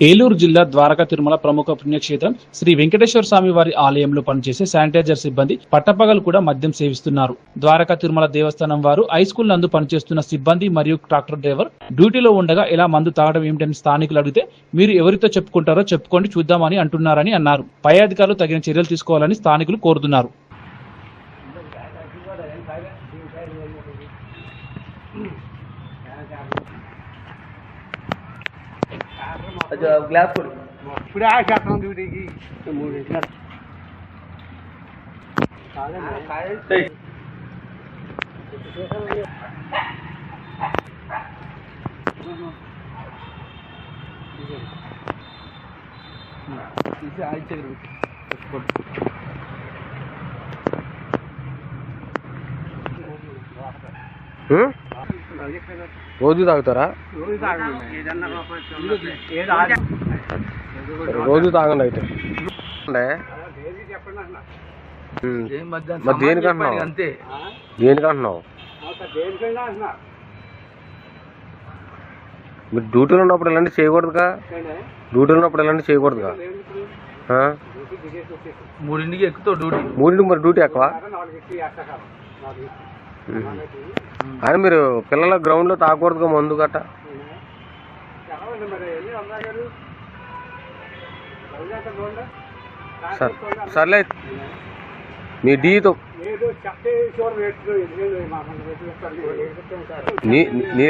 ఏలూరు జిల్లా ద్వారకా తిరుమల ప్రముఖ పుణ్యక్షేత్రం శ్రీ వెంకటేశ్వర స్వామి వారి ఆలయంలో పనిచేసే శానిటైజర్ సిబ్బంది పట్టపగలు కూడా మద్యం సేవిస్తున్నారు. ద్వారకా తిరుమల దేవస్థానం వారు హై స్కూల్ నందు పనిచేస్తున్న సిబ్బంది మరియు ట్రాక్టర్ డ్రైవర్ డ్యూటీలో ఉండగా ఇలా మందు తాగడం ఏమిటని స్థానికులు అడిగితే మీరు ఎవరితో చెప్పుకుంటారో చెప్పుకోండి చూద్దామని అంటున్నారని అన్నారు. పై అధికారులు తగిన చర్యలు తీసుకోవాలని స్థానికులు కోరుతున్నారు. আচ্ছা গ্লাস করি পুরো আসে আপনার দুটি কি মুড়ি গ্লাস இது ஆயிடுச்சு ம் రోజు తాగుతారా? రోజు తాగండి అయితే. అంటే, ఉమ్, మరి డ్యూటీలో ఉన్నప్పుడు ఇలాంటి చేయకూడదుగా? డ్యూటీలో ఉన్నప్పుడు ఇలాంటి చేయకూడదుగా? మూడింటికి ఎక్కుతావు డ్యూటీ. మూడింటికి మరి డ్యూటీ ఎక్కువ. కానీ మీరు పిల్లల గ్రౌండ్లో తాగకూడదుగా మందు గట్ట. సరే సర్లే. మీ డీతో నీ నీ